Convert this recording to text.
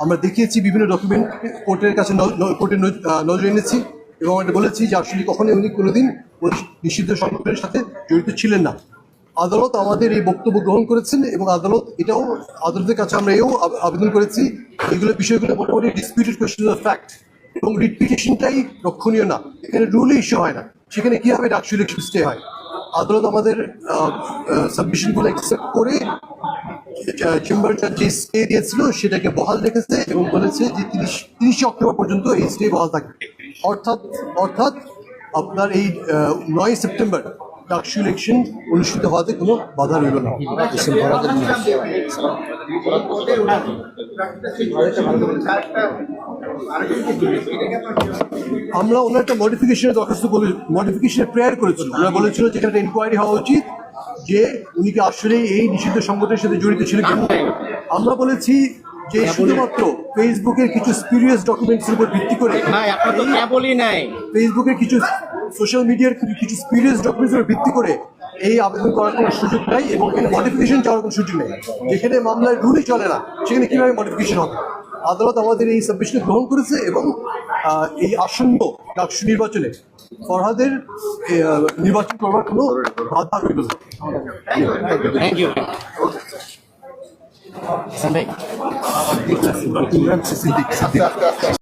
আমরা দেখিয়েছি বিভিন্ন ডকুমেন্ট কোর্টের কাছে আহ, নজরে এনেছি এবং আমরা বলেছি যে আসলে কখনোই উনি কোনোদিন নিষিদ্ধ সংগঠনের সাথে জড়িত ছিলেন না। আদালত আমাদের এই বক্তব্য গ্রহণ করেছেন এবং আদালত এটাও আদালতের কাছে আমরা এও আবেদন করেছি এগুলো বিষয়গুলো মোটামুটি ডিসপিউটেড কোয়েশ্চেন অফ ফ্যাক্ট এবং রিপিটেশনটাই লক্ষণীয় না। এখানে রুলই ইস্যু হয় না। সেখানে কীভাবে ডাকসু ইলেকশন হয়? আদালত আমাদের সাবমিশনগুলো অ্যাকসেপ্ট করে চেম্বারটা যে স্টে দিয়েছিল, সেটাকে বহাল রেখেছে এবং বলেছে যে তিরিশ, তিরিশে অক্টোবর পর্যন্ত এই স্টে বহাল থাকবে। অর্থাৎ অর্থাৎ আপনার এই নয় সেপ্টেম্বর ডাকসু ইলেকশন অনুষ্ঠিত হওয়াতে কোনো বাধা রইল না। আমরা ওনার একটা মডিফিকেশনের দরখাস্ত করে মডিফিকেশনের প্রেয়ার করেছিল ওরা বলেছিল যে এখানে ইনকোয়ারি হওয়া উচিত যে উনি কি আসলে এই নিষিদ্ধ সংগঠনের সাথে জড়িত ছিলেন আমরা বলেছি যে শুধুমাত্র ফেসবুকের কিছু স্পিরিয়াস ডকুমেন্টসের উপর ভিত্তি করে ফেসবুকের কিছু সোশ্যাল মিডিয়ার কিছু স্পিরিয়াস ডকুমেন্টসের ভিত্তি করে এই আবেদন করার কোনো সুযোগ নাই এবং এখানে মডিফিকেশন চাওয়ার কোনো সুযোগ নেই। যেখানে মামলার রুলই চলে না সেখানে কীভাবে মডিফিকেশন হবে? আদালত আমাদের এই সাবমিশন গ্রহণ করেছে এবং এই আসন্ন ডাকসু নির্বাচনে ফরহাদের নির্বাচন করবার কোনো বাধা রইল না।